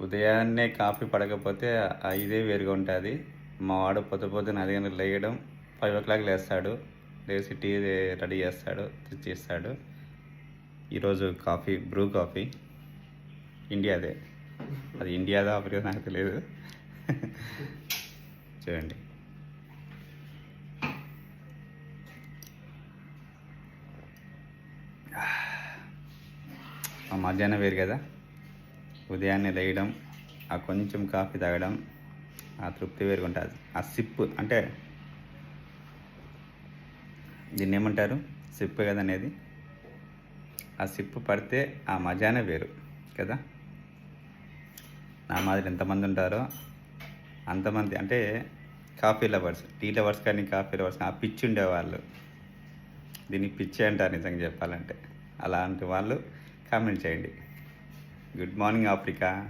ఉదయాన్నే కాఫీ పడకపోతే ఇదే వేరుగా ఉంటుంది. మా వాడు పొద్దు పొద్దున అది గంటలకు లేయడం ఫైవ్ ఓ క్లాక్ లేస్తాడు. లేచి టీ రెడీ చేస్తాడు తెచ్చిస్తాడు. ఈరోజు కాఫీ బ్రూ కాఫీ. ఇండియాదే. అది ఇండియాదా ఆఫ్రికా నాకు తెలియదు చూడండి. మధ్యాహ్నం వేరు కదా. ఉదయాన్నే లేయడం ఆ కొంచెం కాఫీ తాగడం ఆ తృప్తి వేరుకుంటుంది. ఆ సిప్ అంటే దీన్ని ఏమంటారు? సిప్ కదా అనేది ఆ సిప్ పడితే ఆ మజానే వేరు కదా? నా మాదిరి ఎంతమంది ఉంటారో అంతమంది అంటే కాఫీ లవర్స్ టీ లవర్స్ కానీ కాఫీ లవర్స్ ఆ పిచ్చి ఉండేవాళ్ళు. దీన్ని పిచ్చి అంటారు నిజంగా చెప్పాలంటే. అలాంటి వాళ్ళు కామెంట్ చేయండి. Good morning, Africa.